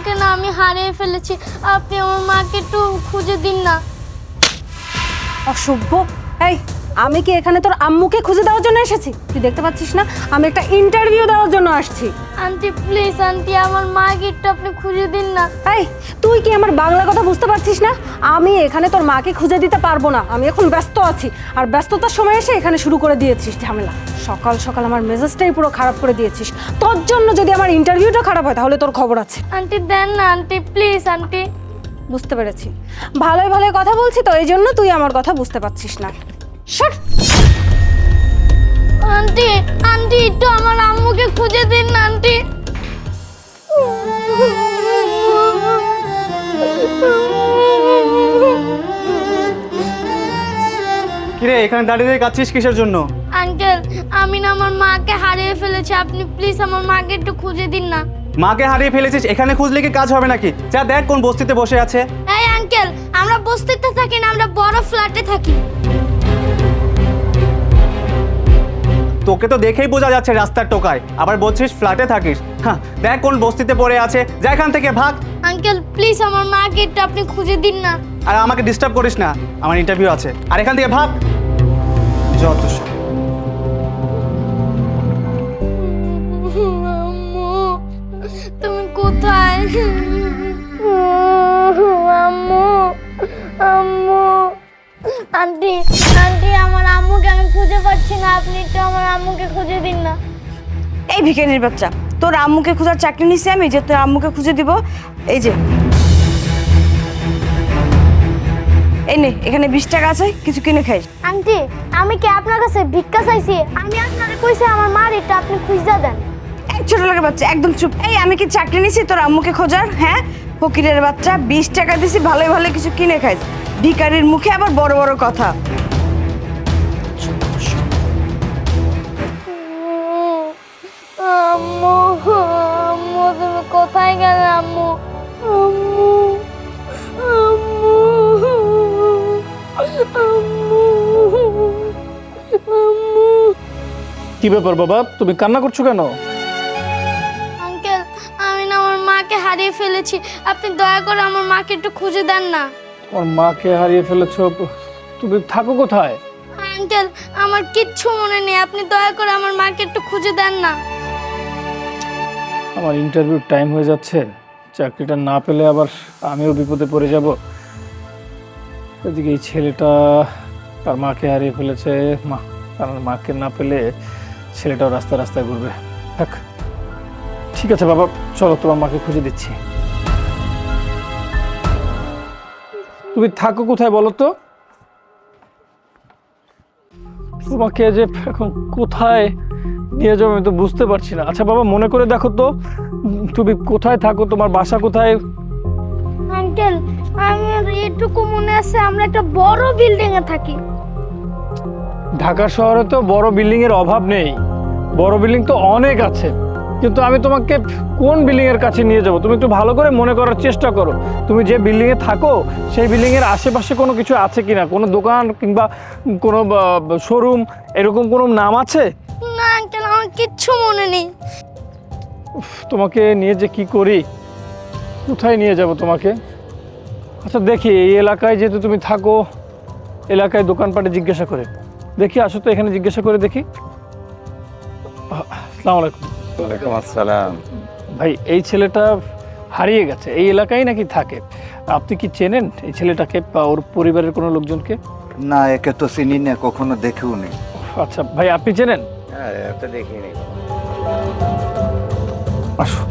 মাকে না, আমি হারিয়ে ফেলেছি। আপনি আমার মাকে একটু খুঁজে দিন না। অসভ্য। এই, আমি কি এখানে তোর আম্মুকে খুঁজে দেওয়ার জন্য এসেছি? তুই দেখতে পাচ্ছিস না, আমি একটা ইন্টারভিউ দেওয়ার জন্য আসছি। আন্টি প্লিজ আন্টি আমার মাকে একটু আপনি খুঁজে দিন না। এই তুই কি আমার বাংলা কথা বুঝতে পারছিস না? আমি এখানে তোর মাকে খুঁজে দিতে পারব না। আমি এখন ব্যস্ত আছি। আর ব্যস্ততার সময় এসে এখানে শুরু করে দিয়েছিস ঝামেলা। সকাল সকাল আমার মেজাজটাই পুরো খারাপ করে দিয়েছিস। তোর জন্য যদি আমার ইন্টারভিউটা খারাপ হয় তাহলে তোর খবর আছে। আন্টি দেন না আন্টি প্লিজ আন্টি। বুঝতে পেরেছি। ভালোই ভালোই কথা বলছি তো এই জন্য তুই আমার কথা বুঝতে পারছিস না। সর আন্টি আন্টি একটু আমার আম্মুকে খুঁজে দিন না আন্টি। কিরে এখানে দাঁড়িয়ে কাচ্ছিস কিসের জন্য? আঙ্কেল আমি না আমার মাকে হারিয়ে ফেলেছি আপনি প্লিজ আমার মাকে একটু খুঁজে দিন না। মাকে হারিয়ে ফেলেছিস এখানে খুঁজলে কি কাজ হবে নাকি? যা দেখ কোন বস্তিতে বসে আছে। এই আঙ্কেল আমরা বস্তিতে থাকি না আমরা বড় ফ্ল্যাটে থাকি। তোকে তো দেখেই বোঝা যাচ্ছে রাস্তার টোকায়। আবার বলছিস ফ্ল্যাটে থাকিস। হ্যাঁ দেখ কোন বস্তিতে পড়ে আছে। যা এখান থেকে ভাগ। আঙ্কেল প্লিজ আমার মাকে একটু আপনি খুঁজে দিন না। আর আমাকে ডিস্টার্ব করিস না। আমার ইন্টারভিউ আছে। আর এখান থেকে ভাগ। যত সব। তুমি কোথায়? আন্টি আন্টি আমার আম্মুকে আমি খুঁজে পাচ্ছি না আপনি তো আমার আম্মুকে খুঁজে দিন না। এই ভিখারির বাচ্চা তোর আম্মুকে খোঁজার চাকরি নিছি আমি যে তোর আম্মুকে খুঁজে দিব এই যে। এই নে এখানে বিশ টাকা আছে কিছু কিনে খাইস আন্টি আমি কি আপনার কাছে ভিক্ষা চাইছি? আমি আপনারে কইছি আমার মার এটা আপনি খুঁজে দেন। এই ছোট লোকের বাচ্চা একদম চুপ। এই আমি কি চাকরি নিছি তোর আম্মুকে খোঁজার হ্যাঁ? ফকিরের বাচ্চা বিশ টাকা দিছি ভালোই ভালো কিছু কিনে খাইস। ভিখারির মুখে আবার বড় বড় কথা। আম্মু আম্মু তুমি কোথায় গেলে আম্মু? আম্মু আম্মু আম্মু আম্মু। কি ব্যাপার বাবা? তুমি কান্না করছ কেন? আঙ্কেল আমি না আমার মাকে হারিয়ে ফেলেছি। আপনি দয়া করে আমার মাকে একটু খুঁজে দেন না। তোমার মাকে হারিয়ে ফেলেছো তুমি থাকো কোথায়? আঙ্কেল আমার কিচ্ছু মনে নেই। আপনি দয়া করে আমার মাকে একটু খুঁজে দেন না। আমার ইন্টারভিউর টাইম হয়ে যাচ্ছে। চাকরিটা না পেলে আবার আমিও বিপদে পড়ে যাব। এদিকে এই ছেলেটা তার মাকে হারিয়ে ফেলেছে। মা তার মাকে না পেলে ছেলেটাও রাস্তায় রাস্তায় ঘুরবে। থাক। ঠিক আছে বাবা চলো তোমার মাকে খুঁজে দিচ্ছি। তুমি থাকো কোথায় বলো তো? তোমাকে যে এখন কোথায় নিয়ে যাব আমি তো বুঝতে পারছি না। আচ্ছা বাবা মনে করে দেখো তো তুমি কোথায় থাকো তোমার বাসা কোথায়? আঙ্কেল আমার এটুকু মনে আছে আমরা একটা বড় বিল্ডিং এ থাকি। ঢাকা শহরে তো বড় বিল্ডিং এর অভাব নেই। বড় বিল্ডিং তো অনেক আছে। কিন্তু আমি তোমাকে কোন বিল্ডিং এর কাছে নিয়ে যাব? তুমি একটু ভালো করে মনে করার চেষ্টা করো। তুমি যে বিল্ডিং এ থাকো সেই বিল্ডিং এর আশেপাশে কোনো কিছু আছে কিনা? কোনো দোকান কিংবা কোনো শোরুম এরকম কোনো নাম আছে? না আঙ্কেল আমার কিচ্ছু মনে নেই। তোমাকে নিয়ে যে কি করি? কোথায় নিয়ে যাব তোমাকে? আচ্ছা দেখি এই এলাকায় যেহেতু তুমি থাকো এলাকায় দোকানপাটে জিজ্ঞাসা করে। দেখি আসো তো এখানে জিজ্ঞাসা করে দেখি। আসসালামু আলাইকুম। ওয়ালাইকুম আসসালাম। ভাই এই ছেলেটা হারিয়ে গেছে এই এলাকায় নাকি থাকে? আপনি কি চেনেন এই ছেলেটাকে বা ওর পরিবারের কোনো লোকজনকে? না একে তো চিনি না কখনো দেখেও নি আচ্ছা ভাই আপনি চেনেন? হ্যাঁ এত দেখিনি। আসো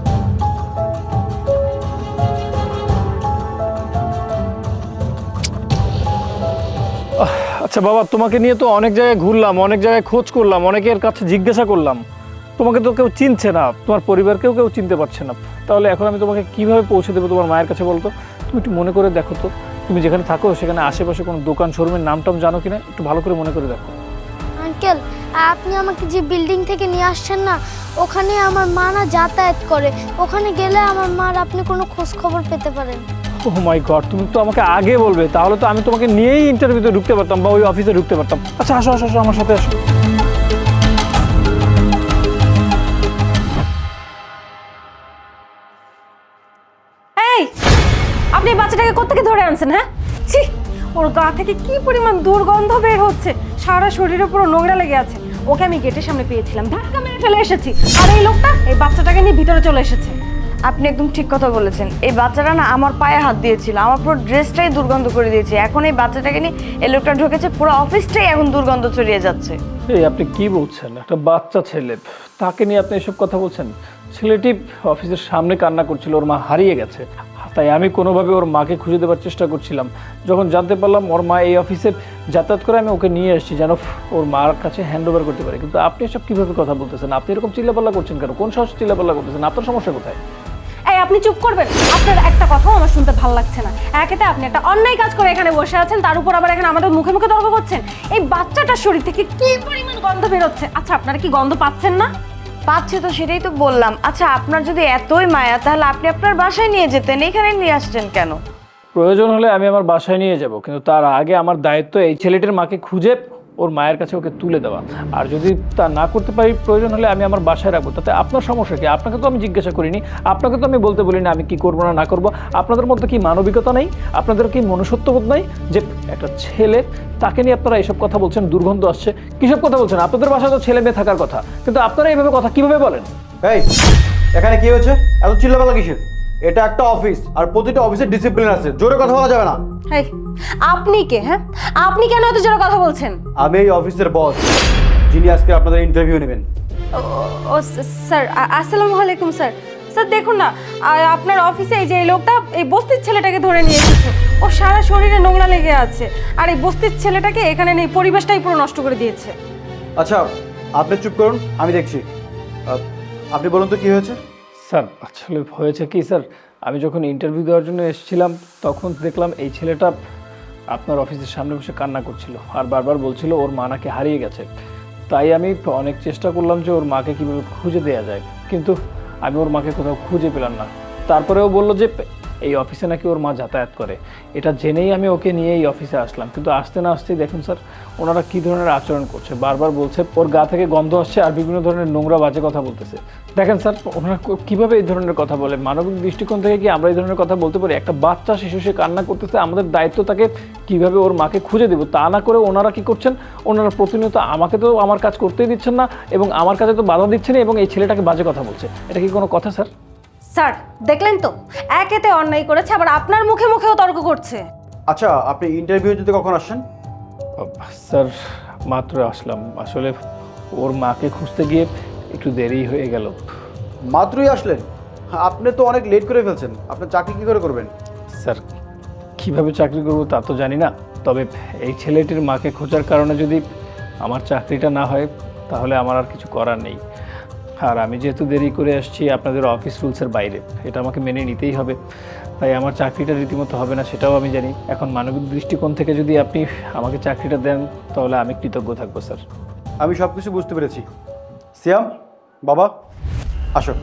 আচ্ছা বাবা তোমাকে নিয়ে তো অনেক জায়গায় ঘুরলাম অনেক জায়গায় খোঁজ করলাম অনেকের কাছে জিজ্ঞাসা করলাম। তোমাকে তো কেউ চিনছে না তোমার পরিবারকেও কেউ চিনতে পারছে না। তাহলে এখন আমি তোমাকে কীভাবে পৌঁছে দেবো তোমার মায়ের কাছে বলতো? তুমি একটু মনে করে দেখো তো। তুমি যেখানে থাকো সেখানে আশেপাশে কোনো দোকান শোরুমের নাম টাম জানো কিনা? একটু ভালো করে মনে করে দেখো। আঙ্কেল আপনি আমাকে যে বিল্ডিং থেকে নিয়ে আসছেন না ওখানে আমার মা না যাতায়াত করে। ওখানে গেলে আমার মার আপনি কোনো খোঁজ খবর পেতে পারেন। ও মাই গড তুমি তো আমাকে আগে বলবে তাহলে তো আমি তোমাকে নিয়েই ইন্টারভিউতে ঢুকতে পারতাম বা ওই অফিসে ঢুকতে পারতাম। আচ্ছা আসো আসো আসো আমার সাথে আসো। এই বাচ্চাটাকে কোত্থেকে ধরে আনছেন হ্যাঁ? ছি, ওর গা থেকে কি পরিমাণ দুর্গন্ধ বের হচ্ছে? সারা শরীরে পুরো নোংরা লেগে আছে। ওকে আমি গেটের সামনে পেয়েছিলাম। ধাক্কা মেরে ফেলে এসেছি। আর এই লোকটা এই বাচ্চাটাকে নিয়ে ভিতরে চলে এসেছে। আপনি একদম ঠিক কথা বলেছেন। এই বাচ্চাটা না আমার পায়ে হাত দিয়েছিল। আমার পুরো ড্রেসটাই দুর্গন্ধ করে দিয়েছে। এখন এই বাচ্চাটাকে নিয়ে এই লোকটা ঢুকেছে, পুরো অফিসটাই এখন দুর্গন্ধ ছড়িয়ে যাচ্ছে। এই আপনি কি বলছেন? একটা বাচ্চা ছেলে। তাকে নিয়ে আপনি এসব কথা বলছেন? ছেলেটি অফিসের সামনে কান্না করছিল, ওর মা হারিয়ে গেছে। তাই আমি কোনোভাবে ওর মাকে খুঁজে দেওয়ার চেষ্টা করছিলাম। যখন জানতে পারলাম ওর মা এই অফিসে যাতায়াত করে, আমি ওকে নিয়ে এসেছি যেন ওর মার কাছে হ্যান্ড ওভার করতে পারে। কিন্তু আপনি এসব কীভাবে কথা বলতেছেন? আপনি এরকম চিল্লাপাল্লা করছেন কেন? কোন সাহস চিল্লাপাল্লা করতেছেন? আপনার সমস্যা কোথায়? আপনি চুপ করবেন। আপনার একটা কথাও আমার শুনতে ভালো লাগছে না। একেতে আপনি একটা অন্যায় কাজ করে এখানে বসে আছেন, তার উপর আবার এখানে আমাদের মুখে মুখে তর্ক করছেন। এই বাচ্চাটার শরীর থেকে কি পরিমাণ গন্ধ বেরোচ্ছে? আচ্ছা আপনারা কি গন্ধ পাচ্ছেন না? পাচ্ছে তো সেটাই তো বললাম। আচ্ছা আপনার যদি এতই মায়া, তাহলে আপনি আপনার বাসায় নিয়ে যেতেন, এখানে নিয়ে আসছেন কেন? প্রয়োজন হলে আমি আমার বাসায় নিয়ে যাব, কিন্তু তার আগে আমার দায়িত্ব এই ছেলেটির মাকে খুঁজে ওর মায়ের কাছে ওকে তুলে দেওয়া। আর যদি তা না করতে পারি, প্রয়োজন হলে আমি আমার বাসায় রাখব। তাতে আপনার সমস্যা কি? আপনাকে তো আমি জিজ্ঞাসা করিনি। আপনাকে তো আমি বলতে বলিনি আমি কি করব না না করব। আপনাদের মধ্যে কি মানবিকতা নেই? আপনাদের কি মনুষ্যত্ববোধ নাই? যে একটা ছেলে, তাকে নিয়ে আপনারা এসব কথা বলছেন, দুর্গন্ধ আসছে। কিসব কথা বলছেন? আপনাদের বাসায় তো ছেলে মেয়ে থাকার কথা। কিন্তু আপনারা এইভাবে কথা কীভাবে বলেন? এখানে কি হয়েছে? এত চিল্লাপালা কিসের? এটা একটা অফিস আর প্রতিটা অফিসের ডিসিপ্লিন আছে। জোরে কথা বলা যাবে না? আপনি কে হ্যাঁ? আপনি কেন এত জোরে কথা বলছেন? আমি এই অফিসের বস যিনি আজকে আপনাদের ইন্টারভিউ নেবেন। ও- ও স্যার আ- আসসালামু আলাইকুম স্যার। স্যার দেখুন না আ- আপনার অফিসে এই যে এই লোকটা এই বস্তির ছেলেটাকে ধরে নিয়ে এসেছে। ও সারা শরীরে নোংরা লেগে আছে আর এই বস্তির ছেলেটাকে এখানে নেই পরিবেশটাই পুরো নষ্ট করে দিয়েছে। আচ্ছা আপনি চুপ করুন আমি দেখছি। আহ, আপনি বলুন তো কি হয়েছে? স্যার, আসলে হয়েছে কি স্যার, আমি যখন ইন্টারভিউ দেওয়ার জন্য এসেছিলাম, তখন দেখলাম এই ছেলেটা আপনার অফিসের সামনে বসে কান্না করছিল আর বারবার বলছিল ওর মা নাকি হারিয়ে গেছে। তাই আমি অনেক চেষ্টা করলাম যে ওর মাকে কীভাবে খুঁজে দেওয়া যায়, কিন্তু আমি ওর মাকে কোথাও খুঁজে পেলাম না। তারপরেও বলল যে এই অফিসে নাকি ওর মা যাতায়াত করে। এটা জেনেই আমি ওকে নিয়ে এই অফিসে আসলাম। কিন্তু আসতে না আসতেই দেখুন স্যার, ওনারা কী ধরনের আচরণ করছে? বারবার বলছে, ওর গা থেকে গন্ধ আসছে আর বিভিন্ন ধরনের নোংরা বাজে কথা বলতেছে। দেখেন স্যার, ওনারা কীভাবে এই ধরনের কথা বলে? মানবিক দৃষ্টিকোণ থেকে কি আমরা এই ধরনের কথা বলতে পারি? একটা বাচ্চা শিশু সে কান্না করতেছে, আমাদের দায়িত্ব তাকে কীভাবে ওর মাকে খুঁজে দেবো? তা না করে ওনারা কি করছেন? ওনারা প্রতিনিয়ত আমাকে তো আমার কাজ করতেই দিচ্ছেন না এবং আমার কাছে তো বাধা দিচ্ছে না এবং এই ছেলেটাকে বাজে কথা বলছে। এটা কি কোনো কথা, স্যার? স্যার দেখলেন তো? একেতে অন্যায় করেছে আবার আপনার মুখে মুখেও তর্ক করছে। আচ্ছা আপনি ইন্টারভিউ দিতে কখন আসছেন স্যার মাত্র আসলাম। আসলে ওর মাকে খুঁজতে গিয়ে একটু দেরি হয়ে গেল। মাত্রই আসলেন? আপনি তো অনেক লেট করে ফেলছেন। আপনার চাকরি কী করে করবেন? স্যার কীভাবে চাকরি করব তা তো জানি না। তবে এই ছেলেটির মাকে খোঁজার কারণে যদি আমার চাকরিটা না হয় তাহলে আমার আর কিছু করার নেই। আর আমি যেহেতু দেরি করে আসছি, আপনাদের অফিস রুলসের বাইরে। এটা আমাকে মেনে নিতেই হবে। তাই আমার চাকরিটা রীতিমতো হবে না, সেটাও আমি জানি। এখন মানবিক দৃষ্টিকোণ থেকে যদি আপনি আমাকে চাকরিটা দেন, তাহলে আমি কৃতজ্ঞ থাকব, স্যার। আমি সব কিছু বুঝতে পেরেছি। সিয়াম, বাবা, আসো।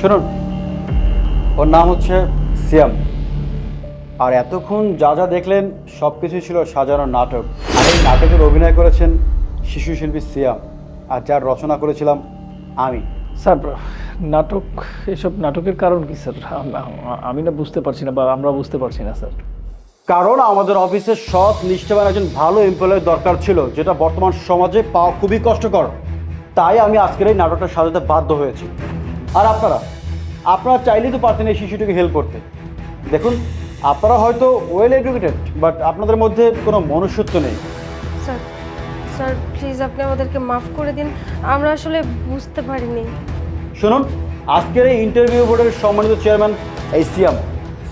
শুনুন, ওর নাম হচ্ছে সিয়াম। আর এতক্ষণ যা যা দেখলেন সব কিছুই ছিল সাজানো নাটক। এই নাটকের অভিনয় করেছেন শিশু শিল্পী সিয়াম আর যার রচনা করেছিলাম আমি। স্যার নাটক এসব নাটকের কারণ কি স্যার? আমি না বুঝতে পারছি না বা আমরা বুঝতে পারছি না স্যার। কারণ আমাদের অফিসে সৎ নিষ্ঠাবান একজন ভালো এমপ্লয়ের দরকার ছিল যেটা বর্তমান সমাজে পাওয়া খুবই কষ্টকর। তাই আমি আজকের এই নাটকটা সাজাতে বাধ্য হয়েছি। আর আপনারা আপনারা চাইলেই তো পারতেন এই শিশুটিকে হেল্প করতে। দেখুন আপনারা হয়তো ওয়েল এডুকেটেড বাট আপনাদের মধ্যে কোনো মনুষ্যত্ব নেই। স্যার স্যার প্লিজ আপনি আমাদেরকে মাফ করে দিন। আমরা আসলে বুঝতে পারিনি। শুনুন আজকের এই ইন্টারভিউ বোর্ডের সম্মানিত চেয়ারম্যান এই সিয়াম।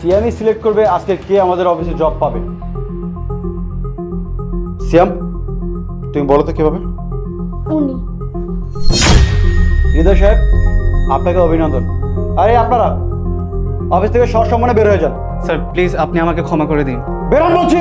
সিয়ামই সিলেক্ট করবে আজকে কে আমাদের অফিসে জব পাবে। সিয়াম তুমি বলো তো কীভাবে? উনি। হৃদয় সাহেব আপনাকে অভিনন্দন। আরে আপনারা অফিস থেকে সসম্মানে বের হয়ে যান। স্যার প্লিজ আপনি আমাকে ক্ষমা করে দিন। বেরোন বলছি।